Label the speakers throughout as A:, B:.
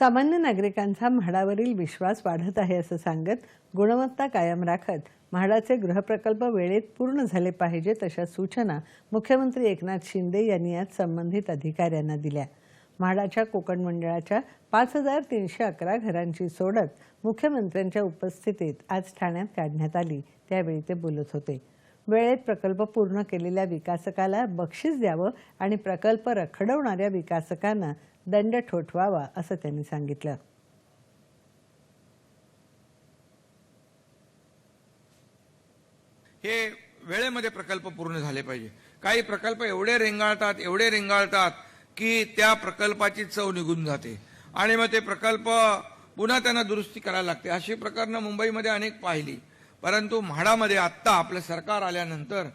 A: सामान्य नागरिकांचा म्हाडावरील विश्वास वाढत आहे असं सांगत गुणवत्ता कायम राखत म्हाडाचे गृहप्रकल्प वेळेत पूर्ण झाले पाहिजेत अशा सूचना मुख्यमंत्री एकनाथ शिंदे यांनी आज संबंधित अधिकाऱ्यांना दिल्या. म्हाडाच्या कोकण मंडळाच्या पाच हजार तीनशे अकरा घरांची सोडत मुख्यमंत्र्यांच्या उपस्थितीत आज ठाण्यात काढण्यात आली त्यावेळी ते बोलत होते. वेळेत प्रकल्प पूर्ण केलेल्या विकासकाला बक्षीस द्यावं आणि प्रकल्प रखडवणाऱ्या विकासकांना दंड ठोठवावा असं त्यांनी सांगितलं.
B: हे वेळेमध्ये प्रकल्प पूर्ण झाले पाहिजे. काही प्रकल्प एवढे रेंगाळतात एवढे रेंगाळतात की त्या प्रकल्पाची चव निघून जाते. आणि मग ते प्रकल्प पुन्हा त्यांना दुरुस्ती करायला लागते. अशी प्रकरणं मुंबईमध्ये अनेक पाहिली. परंतु म्हाडामध्ये आत्ता आपलं सरकार आल्यानंतर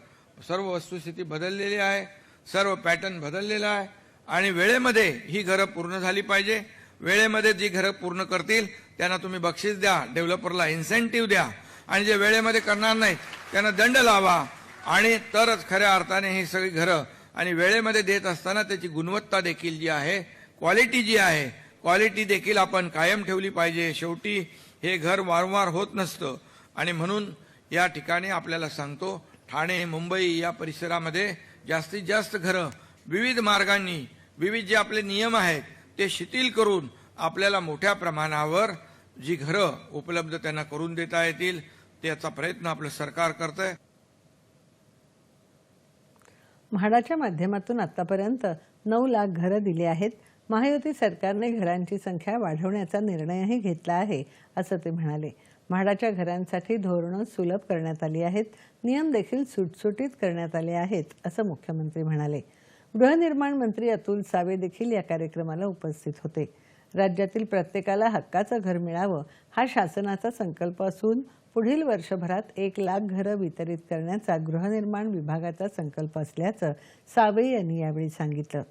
B: सर्व वस्तुस्थिती बदललेली आहे सर्व पॅटर्न बदललेला आहे आणि वेळेमध्ये ही घरं पूर्ण झाली पाहिजे. वेळेमध्ये जी घरं पूर्ण करतील त्यांना तुम्ही बक्षीस द्या डेव्हलपरला इन्सेंटिव्ह द्या. आणि जे वेळेमध्ये करणार नाहीत त्यांना दंड लावा. आणि तरच खऱ्या अर्थाने ही सगळी घरं आणि वेळेमध्ये देत असताना त्याची गुणवत्ता देखील जी आहे क्वालिटी जी आहे क्वालिटी देखील आपण कायम ठेवली पाहिजे. शेवटी हे घर वारंवार होत नसतं. आणि म्हणून या ठिकाणी आपल्याला सांगतो ठाणे मुंबई या परिसरामध्ये जास्तीत जास्त घरं विविध मार्गांनी विविध जे आपले नियम आहेत ते शिथिल करून आपल्याला मोठ्या प्रमाणावर जी घरं उपलब्ध त्यांना करून देता येतील त्याचा प्रयत्न आपलं सरकार करतंय.
A: म्हाडाच्या माध्यमातून आतापर्यंत नऊ लाख घरं दिली आहेत. महायुती सरकारने घरांची संख्या वाढवण्याचा निर्णयही घेतला आहे असं ते म्हणाले. म्हाडाच्या घरांसाठी धोरणं सुलभ करण्यात आली आहेत नियम देखील सुटसुटीत करण्यात आले आहेत असं मुख्यमंत्री म्हणाले. गृहनिर्माण मंत्री अतुल सावे देखील या कार्यक्रमाला उपस्थित होते. राज्यातील प्रत्येकाला हक्काचं घर मिळावं हा शासनाचा संकल्प असून पुढील वर्षभरात एक लाख घरं वितरित करण्याचा गृहनिर्माण विभागाचा संकल्प असल्याचं सावे यांनी यावेळी सांगितलं.